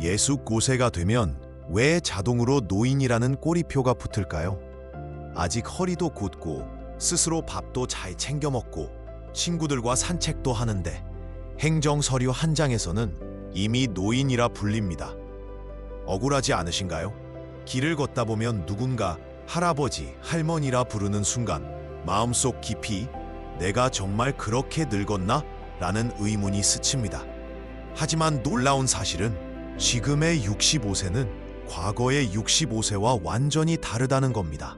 65세가 되면 왜 자동으로 노인이라는 꼬리표가 붙을까요? 아직 허리도 곧고 스스로 밥도 잘 챙겨 먹고 친구들과 산책도 하는데 행정 서류 한 장에서는 이미 노인이라 불립니다. 억울하지 않으신가요? 길을 걷다 보면 누군가 할아버지, 할머니라 부르는 순간 마음속 깊이 내가 정말 그렇게 늙었나? 라는 의문이 스칩니다. 하지만 놀라운 사실은 지금의 65세는 과거의 65세와 완전히 다르다는 겁니다.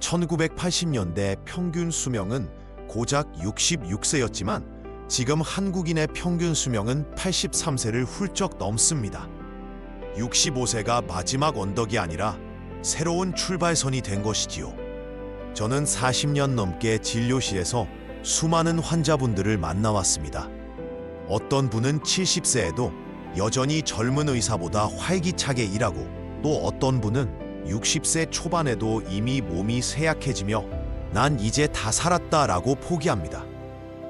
1980년대 평균 수명은 고작 66세였지만 지금 한국인의 평균 수명은 83세를 훌쩍 넘습니다. 65세가 마지막 언덕이 아니라 새로운 출발선이 된 것이지요. 저는 40년 넘게 진료실에서 수많은 환자분들을 만나왔습니다. 어떤 분은 70세에도 여전히 젊은 의사보다 활기차게 일하고 또 어떤 분은 60세 초반에도 이미 몸이 쇠약해지며 난 이제 다 살았다 라고 포기합니다.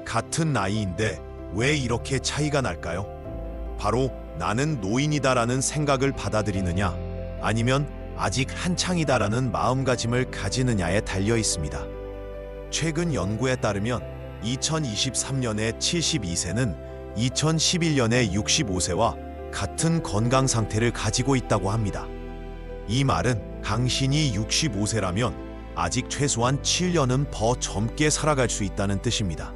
같은 나이인데 왜 이렇게 차이가 날까요? 바로 나는 노인이다라는 생각을 받아들이느냐 아니면 아직 한창이다라는 마음가짐을 가지느냐에 달려 있습니다. 최근 연구에 따르면 2023년의 72세는 2011년의 65세와 같은 건강 상태를 가지고 있다고 합니다. 이 말은 당신이 65세라면 아직 최소한 7년은 더 젊게 살아갈 수 있다는 뜻입니다.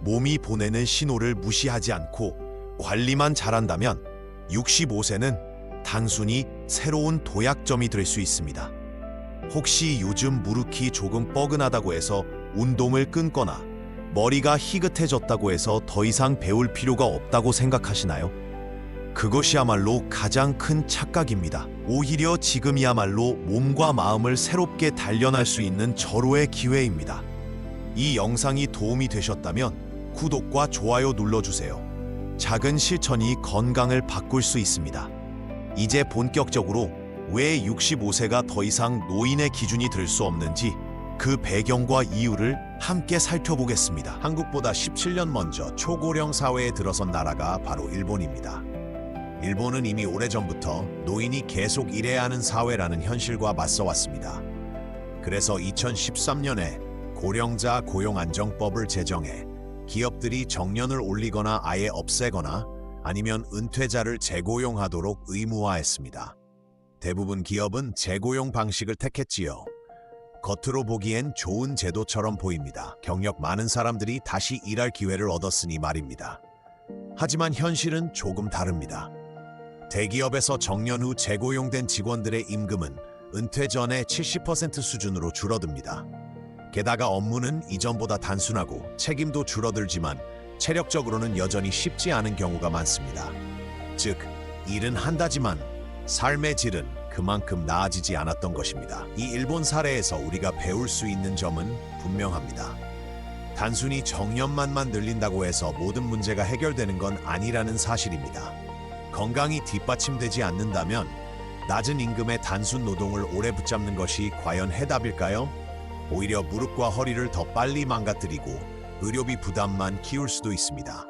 몸이 보내는 신호를 무시하지 않고 관리만 잘한다면 65세는 단순히 새로운 도약점이 될 수 있습니다. 혹시 요즘 무릎이 조금 뻐근하다고 해서 운동을 끊거나 머리가 희끗해졌다고 해서 더 이상 배울 필요가 없다고 생각하시나요? 그것이야말로 가장 큰 착각입니다. 오히려 지금이야말로 몸과 마음을 새롭게 단련할 수 있는 절호의 기회입니다. 이 영상이 도움이 되셨다면 구독과 좋아요 눌러주세요. 작은 실천이 건강을 바꿀 수 있습니다. 이제 본격적으로 왜 65세가 더 이상 노인의 기준이 될 수 없는지 그 배경과 이유를 함께 살펴보겠습니다. 한국보다 17년 먼저 초고령 사회에 들어선 나라가 바로 일본입니다. 일본은 이미 오래전부터 노인이 계속 일해야 하는 사회라는 현실과 맞서 왔습니다. 그래서 2013년에 고령자 고용안정법을 제정해 기업들이 정년을 올리거나 아예 없애거나 아니면 은퇴자를 재고용하도록 의무화했습니다. 대부분 기업은 재고용 방식을 택했지요. 겉으로 보기엔 좋은 제도처럼 보입니다. 경력 많은 사람들이 다시 일할 기회를 얻었으니 말입니다. 하지만 현실은 조금 다릅니다. 대기업에서 정년 후 재고용된 직원들의 임금은 은퇴 전의 70% 수준으로 줄어듭니다. 게다가 업무는 이전보다 단순하고 책임도 줄어들지만 체력적으로는 여전히 쉽지 않은 경우가 많습니다. 즉, 일은 한다지만 삶의 질은 그만큼 나아지지 않았던 것입니다. 이 일본 사례에서 우리가 배울 수 있는 점은 분명합니다. 단순히 정년만만 늘린다고 해서 모든 문제가 해결되는 건 아니라는 사실입니다. 건강이 뒷받침되지 않는다면 낮은 임금의 단순 노동을 오래 붙잡는 것이 과연 해답일까요? 오히려 무릎과 허리를 더 빨리 망가뜨리고 의료비 부담만 키울 수도 있습니다.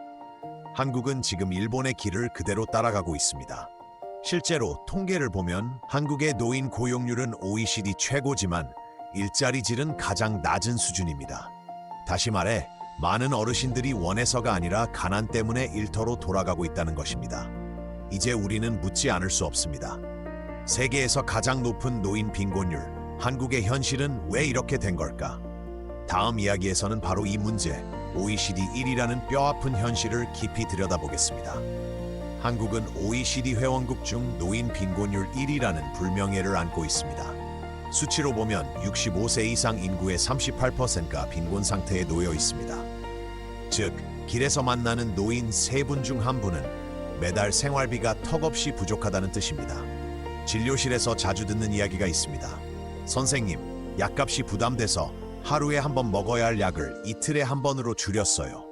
한국은 지금 일본의 길을 그대로 따라가고 있습니다. 실제로 통계를 보면 한국의 노인 고용률은 OECD 최고지만 일자리 질은 가장 낮은 수준입니다. 다시 말해 많은 어르신들이 원해서가 아니라 가난 때문에 일터로 돌아가고 있다는 것입니다. 이제 우리는 묻지 않을 수 없습니다. 세계에서 가장 높은 노인 빈곤율, 한국의 현실은 왜 이렇게 된 걸까? 다음 이야기에서는 바로 이 문제, OECD 1위라는 뼈아픈 현실을 깊이 들여다보겠습니다. 한국은 OECD 회원국 중 노인 빈곤율 1위라는 불명예를 안고 있습니다. 수치로 보면 65세 이상 인구의 38%가 빈곤 상태에 놓여 있습니다. 즉, 길에서 만나는 노인 세 분 중 한 분은 매달 생활비가 턱없이 부족하다는 뜻입니다. 진료실에서 자주 듣는 이야기가 있습니다. 선생님, 약값이 부담돼서 하루에 한 번 먹어야 할 약을 이틀에 한 번으로 줄였어요.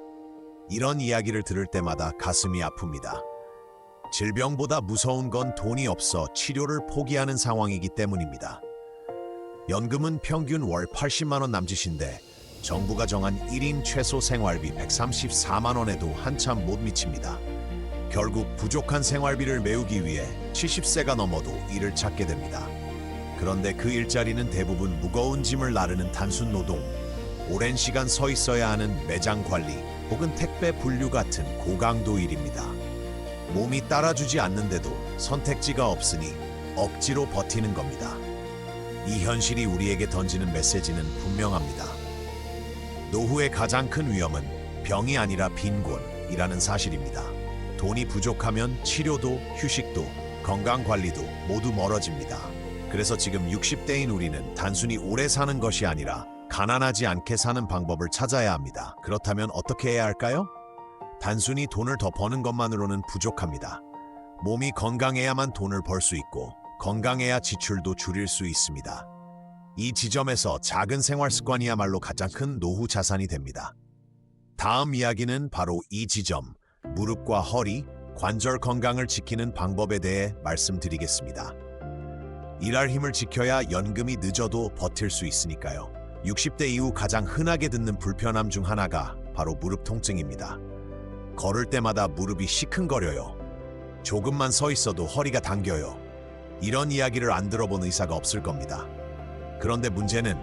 이런 이야기를 들을 때마다 가슴이 아픕니다. 질병보다 무서운 건 돈이 없어 치료를 포기하는 상황이기 때문입니다. 연금은 평균 월 80만 원 남짓인데 정부가 정한 1인 최소 생활비 134만 원에도 한참 못 미칩니다. 결국 부족한 생활비를 메우기 위해 70세가 넘어도 일을 찾게 됩니다. 그런데 그 일자리는 대부분 무거운 짐을 나르는 단순 노동, 오랜 시간 서 있어야 하는 매장 관리 혹은 택배 분류 같은 고강도 일입니다. 몸이 따라주지 않는데도 선택지가 없으니 억지로 버티는 겁니다. 이 현실이 우리에게 던지는 메시지는 분명합니다. 노후의 가장 큰 위험은 병이 아니라 빈곤이라는 사실입니다. 돈이 부족하면 치료도 휴식도 건강 관리도 모두 멀어집니다. 그래서 지금 60대인 우리는 단순히 오래 사는 것이 아니라 가난하지 않게 사는 방법을 찾아야 합니다. 그렇다면 어떻게 해야 할까요? 단순히 돈을 더 버는 것만으로는 부족합니다. 몸이 건강해야만 돈을 벌 수 있고 건강해야 지출도 줄일 수 있습니다. 이 지점에서 작은 생활 습관이야말로 가장 큰 노후 자산이 됩니다. 다음 이야기는 바로 이 지점, 무릎과 허리, 관절 건강을 지키는 방법에 대해 말씀드리겠습니다. 일할 힘을 지켜야 연금이 늦어도 버틸 수 있으니까요. 60대 이후 가장 흔하게 듣는 불편함 중 하나가 바로 무릎 통증입니다. 걸을 때마다 무릎이 시큰거려요. 조금만 서 있어도 허리가 당겨요. 이런 이야기를 안 들어본 의사가 없을 겁니다. 그런데 문제는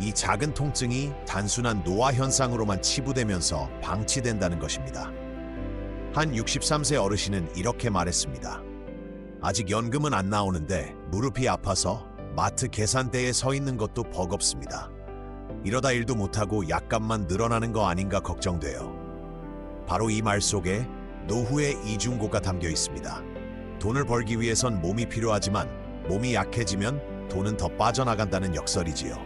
이 작은 통증이 단순한 노화 현상으로만 치부되면서 방치된다는 것입니다. 한 63세 어르신은 이렇게 말했습니다. 아직 연금은 안 나오는데 무릎이 아파서 마트 계산대에 서 있는 것도 버겁습니다. 이러다 일도 못하고 약값만 늘어나는 거 아닌가 걱정돼요. 바로 이 말 속에 노후의 이중고가 담겨 있습니다. 돈을 벌기 위해선 몸이 필요하지만 몸이 약해지면 돈은 더 빠져나간다는 역설이지요.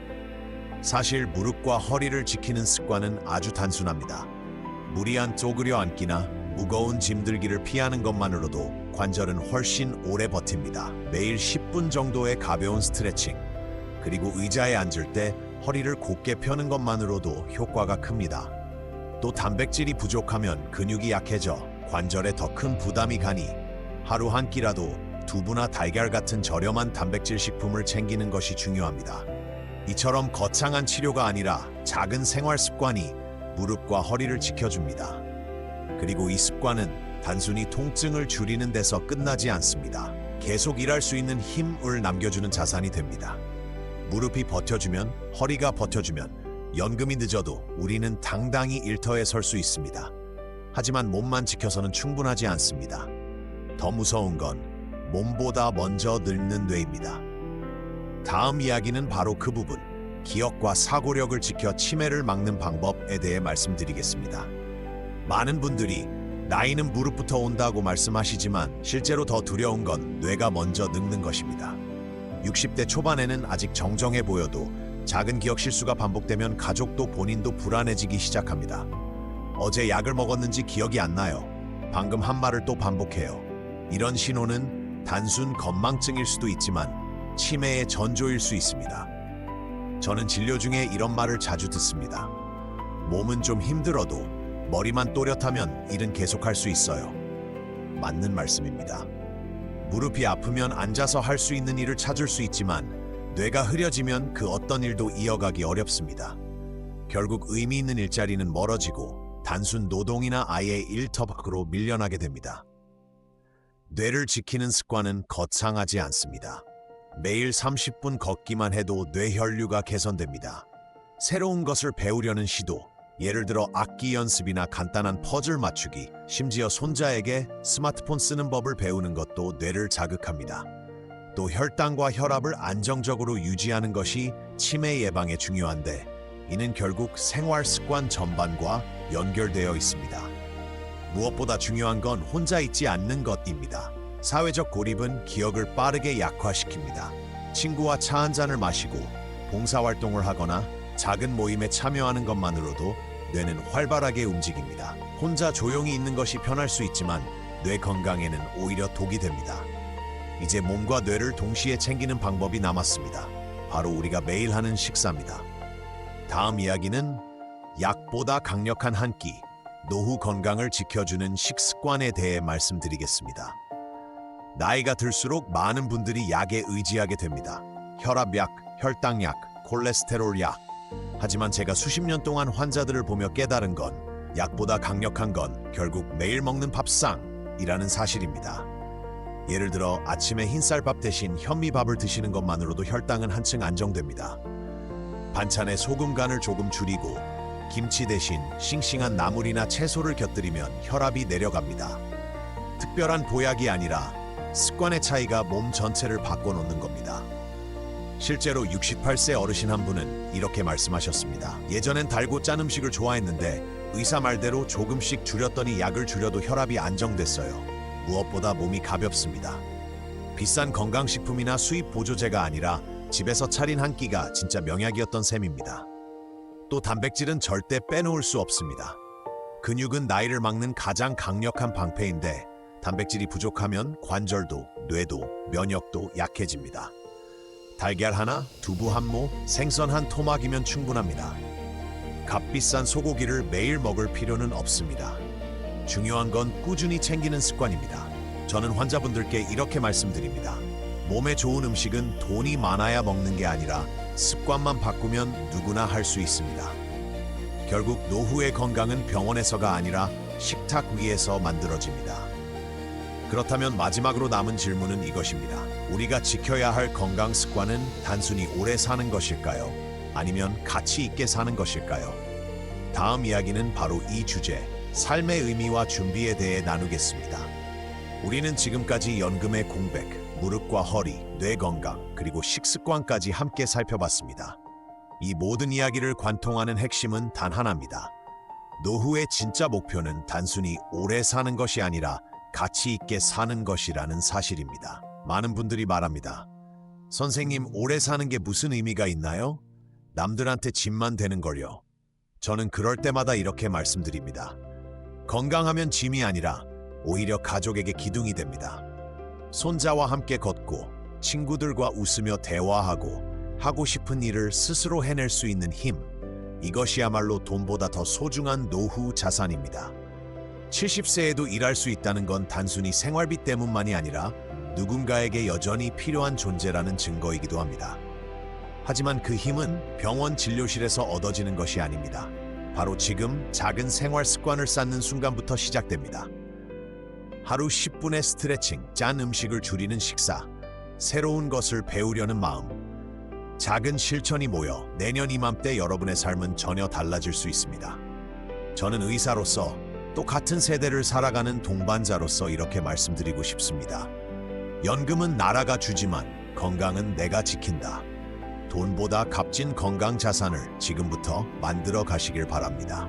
사실 무릎과 허리를 지키는 습관은 아주 단순합니다. 무리한 쪼그려 앉기나 무거운 짐 들기를 피하는 것만으로도 관절은 훨씬 오래 버팁니다. 매일 10분 정도의 가벼운 스트레칭, 그리고 의자에 앉을 때 허리를 곧게 펴는 것만으로도 효과가 큽니다. 또 단백질이 부족하면 근육이 약해져 관절에 더 큰 부담이 가니 하루 한 끼라도 두부나 달걀 같은 저렴한 단백질 식품을 챙기는 것이 중요합니다. 이처럼 거창한 치료가 아니라 작은 생활 습관이 무릎과 허리를 지켜줍니다. 그리고 이 습관은 단순히 통증을 줄이는 데서 끝나지 않습니다. 계속 일할 수 있는 힘을 남겨주는 자산이 됩니다. 무릎이 버텨주면, 허리가 버텨주면, 연금이 늦어도 우리는 당당히 일터에 설 수 있습니다. 하지만 몸만 지켜서는 충분하지 않습니다. 더 무서운 건 몸보다 먼저 늙는 뇌입니다. 다음 이야기는 바로 그 부분, 기억과 사고력을 지켜 치매를 막는 방법에 대해 말씀드리겠습니다. 많은 분들이 나이는 무릎부터 온다고 말씀하시지만 실제로 더 두려운 건 뇌가 먼저 늙는 것입니다. 60대 초반에는 아직 정정해 보여도 작은 기억 실수가 반복되면 가족도 본인도 불안해지기 시작합니다. 어제 약을 먹었는지 기억이 안 나요. 방금 한 말을 또 반복해요. 이런 신호는 단순 건망증일 수도 있지만 치매의 전조일 수 있습니다. 저는 진료 중에 이런 말을 자주 듣습니다. 몸은 좀 힘들어도 머리만 또렷하면 일은 계속할 수 있어요. 맞는 말씀입니다. 무릎이 아프면 앉아서 할 수 있는 일을 찾을 수 있지만 뇌가 흐려지면 그 어떤 일도 이어가기 어렵습니다. 결국 의미 있는 일자리는 멀어지고 단순 노동이나 아예 일터 밖으로 밀려나게 됩니다. 뇌를 지키는 습관은 거창하지 않습니다. 매일 30분 걷기만 해도 뇌혈류가 개선됩니다. 새로운 것을 배우려는 시도, 예를 들어 악기 연습이나 간단한 퍼즐 맞추기, 심지어 손자에게 스마트폰 쓰는 법을 배우는 것도 뇌를 자극합니다. 또 혈당과 혈압을 안정적으로 유지하는 것이 치매 예방에 중요한데 이는 결국 생활 습관 전반과 연결되어 있습니다. 무엇보다 중요한 건 혼자 있지 않는 것입니다. 사회적 고립은 기억을 빠르게 약화시킵니다. 친구와 차 한 잔을 마시고 봉사활동을 하거나 작은 모임에 참여하는 것만으로도 뇌는 활발하게 움직입니다. 혼자 조용히 있는 것이 편할 수 있지만 뇌 건강에는 오히려 독이 됩니다. 이제 몸과 뇌를 동시에 챙기는 방법이 남았습니다. 바로 우리가 매일 하는 식사입니다. 다음 이야기는 약보다 강력한 한 끼, 노후 건강을 지켜주는 식습관에 대해 말씀드리겠습니다. 나이가 들수록 많은 분들이 약에 의지하게 됩니다. 혈압약, 혈당약, 콜레스테롤 약. 하지만 제가 수십 년 동안 환자들을 보며 깨달은 건 약보다 강력한 건 결국 매일 먹는 밥상, 이라는 사실입니다. 예를 들어 아침에 흰쌀밥 대신 현미밥을 드시는 것만으로도 혈당은 한층 안정됩니다. 반찬에 소금 간을 조금 줄이고 김치 대신 싱싱한 나물이나 채소를 곁들이면 혈압이 내려갑니다. 특별한 보약이 아니라 습관의 차이가 몸 전체를 바꿔놓는 겁니다. 실제로 68세 어르신 한 분은 이렇게 말씀하셨습니다. 예전엔 달고 짠 음식을 좋아했는데 의사 말대로 조금씩 줄였더니 약을 줄여도 혈압이 안정됐어요. 무엇보다 몸이 가볍습니다. 비싼 건강식품이나 수입 보조제가 아니라 집에서 차린 한 끼가 진짜 명약이었던 셈입니다. 또 단백질은 절대 빼놓을 수 없습니다. 근육은 나이를 막는 가장 강력한 방패인데 단백질이 부족하면 관절도, 뇌도, 면역도 약해집니다. 달걀 하나, 두부 한 모, 생선 한 토막이면 충분합니다. 값비싼 소고기를 매일 먹을 필요는 없습니다. 중요한 건 꾸준히 챙기는 습관입니다. 저는 환자분들께 이렇게 말씀드립니다. 몸에 좋은 음식은 돈이 많아야 먹는 게 아니라 습관만 바꾸면 누구나 할 수 있습니다. 결국 노후의 건강은 병원에서가 아니라 식탁 위에서 만들어집니다. 그렇다면 마지막으로 남은 질문은 이것입니다. 우리가 지켜야 할 건강 습관은 단순히 오래 사는 것일까요? 아니면 가치 있게 사는 것일까요? 다음 이야기는 바로 이 주제, 삶의 의미와 준비에 대해 나누겠습니다. 우리는 지금까지 연금의 공백, 무릎과 허리, 뇌 건강, 그리고 식습관까지 함께 살펴봤습니다. 이 모든 이야기를 관통하는 핵심은 단 하나입니다. 노후의 진짜 목표는 단순히 오래 사는 것이 아니라 가치 있게 사는 것이라는 사실입니다. 많은 분들이 말합니다. 선생님, 오래 사는 게 무슨 의미가 있나요? 남들한테 짐만 되는 걸요. 저는 그럴 때마다 이렇게 말씀드립니다. 건강하면 짐이 아니라 오히려 가족에게 기둥이 됩니다. 손자와 함께 걷고 친구들과 웃으며 대화하고 하고 싶은 일을 스스로 해낼 수 있는 힘. 이것이야말로 돈보다 더 소중한 노후 자산입니다. 70세에도 일할 수 있다는 건 단순히 생활비 때문만이 아니라 누군가에게 여전히 필요한 존재라는 증거이기도 합니다. 하지만 그 힘은 병원 진료실에서 얻어지는 것이 아닙니다. 바로 지금 작은 생활 습관을 쌓는 순간부터 시작됩니다. 하루 10분의 스트레칭, 짠 음식을 줄이는 식사, 새로운 것을 배우려는 마음. 작은 실천이 모여 내년 이맘때 여러분의 삶은 전혀 달라질 수 있습니다. 저는 의사로서 또 같은 세대를 살아가는 동반자로서 이렇게 말씀드리고 싶습니다. 연금은 나라가 주지만 건강은 내가 지킨다. 돈보다 값진 건강 자산을 지금부터 만들어 가시길 바랍니다.